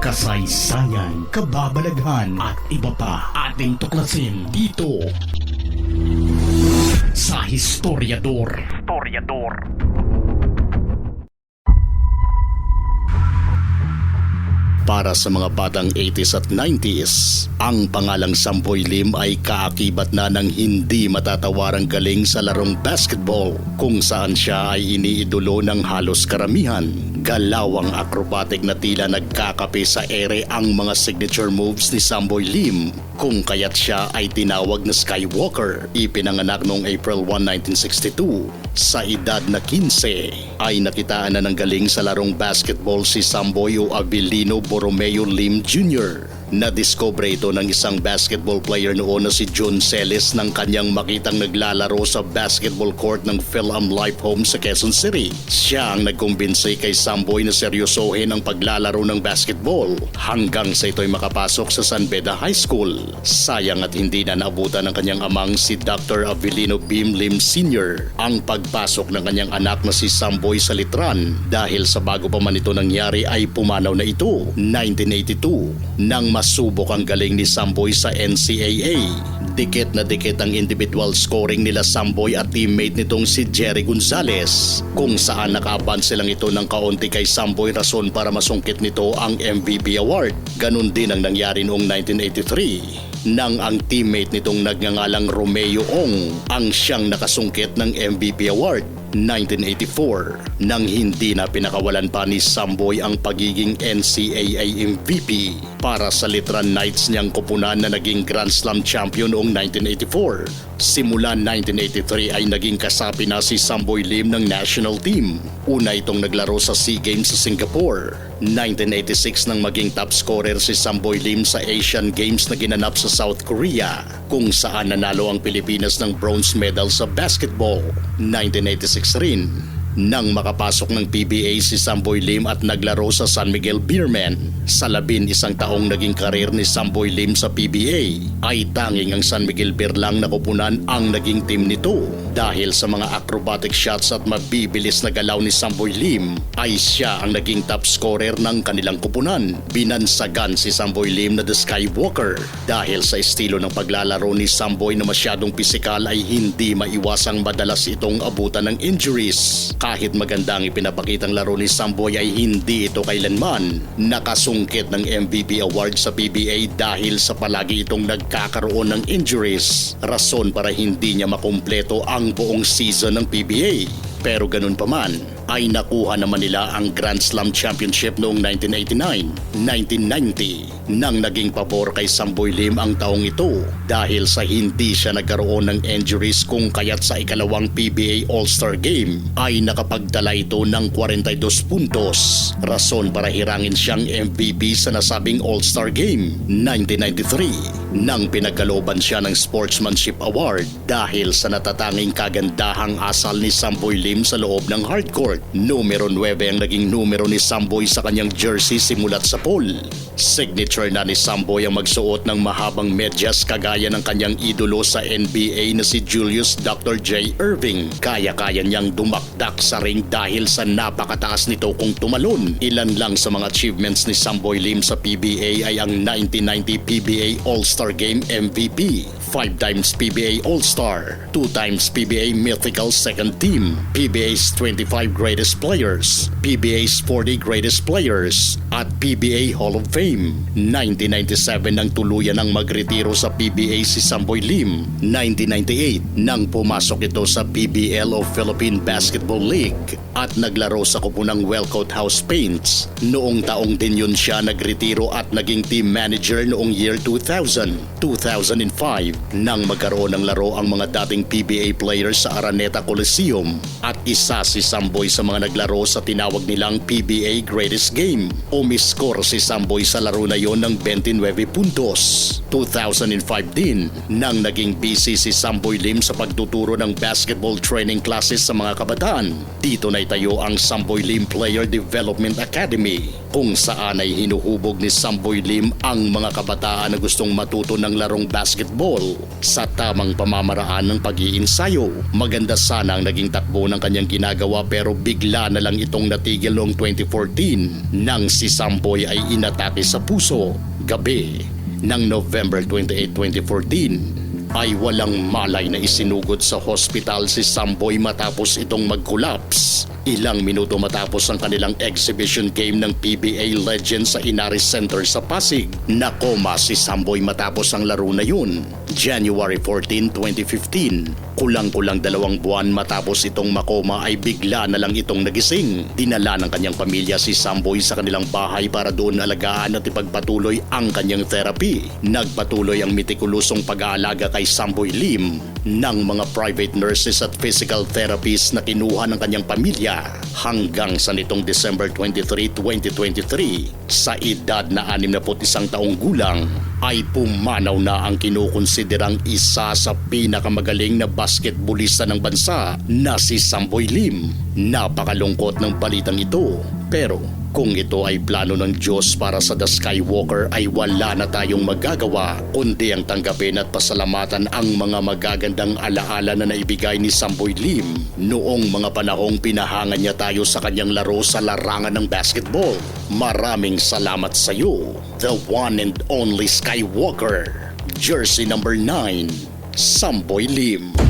kasaysayan, kababalaghan at iba pa ating tuklasin dito sa Historiador. Historiador. Para sa mga batang 80s at 90s, ang pangalang Samboy Lim ay kaakibat na ng hindi matatawarang galing sa larong basketball kung saan siya ay iniidolo ng halos karamihan. Galawang acrobatic na tila nagkakape sa ere ang mga signature moves ni Samboy Lim kung kaya't siya ay tinawag na Skywalker. Ipinanganak noong April 1, 1962. Sa edad na 15 ay nakitaan na ng galing sa larong basketball si Samboy o Abilino Borromeo Lim Jr. Nadiscover ito ng isang basketball player noon na si John Celis nang kanyang makitang naglalaro sa basketball court ng Philham Life Home sa Quezon City. Siya ang nagkumbinsi kay Samboy na seryosohin ang paglalaro ng basketball hanggang sa ito'y makapasok sa San Beda High School. Sayang at hindi na naabutan ng kanyang amang si Dr. Avelino Bim Lim Sr. ang pagpasok ng kanyang anak na si Samboy sa litran dahil sa bago pa man ito nangyari ay pumanaw na ito 1982 nang masubok ang galing ni Samboy sa NCAA. Dikit na dikit ang individual scoring nila Samboy at teammate nitong si Jerry Gonzalez kung saan nakaaban silang ito ng kaunti kay Samboy rason para masungkit nito ang MVP award. Ganon din ang nangyari noong 1983 nang ang teammate nitong nagngangalang Romeo Ong ang siyang nakasungkit ng MVP award 1984 nang hindi na pinakawalan pa ni Samboy ang pagiging NCAA MVP para sa Litran Knights niyang kupunan na naging Grand Slam champion noong 1984. Simula 1983 ay naging kasapi na si Samboy Lim ng national team. Una itong naglaro sa SEA Games sa Singapore. 1986 nang maging top scorer si Samboy Lim sa Asian Games na ginanap sa South Korea kung saan nanalo ang Pilipinas ng bronze medal sa basketball. 1986 Sixrin nang makapasok ng PBA si Samboy Lim at naglaro sa San Miguel Beermen. Sa labin isang taong naging karir ni Samboy Lim sa PBA ay tanging ang San Miguel Beer lang na kupunan ang naging team nito. Dahil sa mga acrobatic shots at mabibilis na galaw ni Samboy Lim ay siya ang naging top scorer ng kanilang kupunan. Binansagan si Samboy Lim na the Skywalker dahil sa estilo ng paglalaro ni Samboy na masyadong pisikal ay hindi maiwasang madalas itong abutan ng injuries. Kahit maganda ang ipinapakitang laro ni Samboy ay hindi ito kailanman nakasungkit ng MVP award sa PBA dahil sa palagi itong nagkakaroon ng injuries. Rason para hindi niya makumpleto ang buong season ng PBA. Pero ganun pa man, ay nakuha naman nila ang Grand Slam Championship noong 1989, 1990 nang naging pabor kay Samboy Lim ang taong ito dahil sa hindi siya nagkaroon ng injuries kung kaya't sa ikalawang PBA All-Star Game ay nakapagdala ito ng 42 puntos. Rason para hirangin siyang MVP sa nasabing All-Star Game 1993 nang pinagkalooban siya ng Sportsmanship Award dahil sa natatanging kagandahang asal ni Samboy Lim sa loob ng hardcourt. Numero 9 ang naging numero ni Samboy sa kanyang jersey simulat sa poll. Signature na ni Samboy ang magsuot ng mahabang medyas kagaya ng kanyang idolo sa NBA na si Julius Dr. J. Irving. Kaya-kaya niyang dumakdak sa ring dahil sa napakataas nito kung tumalon. Ilan lang sa mga achievements ni Samboy Lim sa PBA ay ang 1990 PBA All-Star Game MVP, 5 times PBA All-Star, 2 times PBA Mythical Second Team, PBA's 25 Greatest Players, PBA's 40 Greatest Players, at PBA Hall of Fame. 1997 nang tuluyan ng magretiro sa PBA si Samboy Lim. 1998 nang pumasok ito sa PBL o Philippine Basketball League at naglaro sa kupunang Wellcoat House Paints. Noong taong din yun siya nagretiro at naging team manager noong year 2000, 2005 nang magkaroon ng laro ang mga dating PBA players sa Araneta Coliseum at isa si Samboy sa mga naglaro sa tinawag nilang PBA Greatest Game. Umiskor si Samboy sa laro na yon ng 29 puntos. 2005 din nang naging busy si Samboy Lim sa pagtuturo ng basketball training classes sa mga kabataan. Dito na itayo ang Samboy Lim Player Development Academy kung saan ay hinuhubog ni Samboy Lim ang mga kabataan na gustong matuto ng larong basketball sa tamang pamamaraan ng pag-iinsayo. Maganda sana ang naging takbo ng kanyang ginagawa pero bigla na lang itong natigil noong 2014 nang si Samboy ay inatake sa puso gabi ng November 28, 2014 ay walang malay na isinugod sa hospital si Samboy matapos itong mag-collapse. Ilang minuto matapos ang kanilang exhibition game ng PBA Legends sa Inaris Center sa Pasig. Nakoma si Samboy matapos ang laro na yun. January 14, 2015. Kulang-kulang dalawang buwan matapos itong makoma ay bigla na lang itong nagising. Dinala ng kanyang pamilya si Samboy sa kanilang bahay para doon alagaan at ipagpatuloy ang kanyang therapy. Nagpatuloy ang mitikulusong pag-aalaga kay Samboy Lim ng mga private nurses at physical therapists na kinuha ng kanyang pamilya hanggang sa nitong December 23, 2023 sa edad na 61 taong gulang ay pumanaw na ang kinukonsiderang isa sa pinakamagaling na basketballista ng bansa na si Samboy Lim. Napakalungkot ng balitang ito pero kung ito ay plano ng Diyos para sa The Skywalker ay wala na tayong magagawa kundi ang tanggapin at pasalamatan ang mga magagandang alaala na naibigay ni Samboy Lim noong mga panahong pinahangan niya tayo sa kanyang laro sa larangan ng basketball. Maraming salamat sa iyo, the one and only Skywalker. Jersey number 9, Samboy Lim.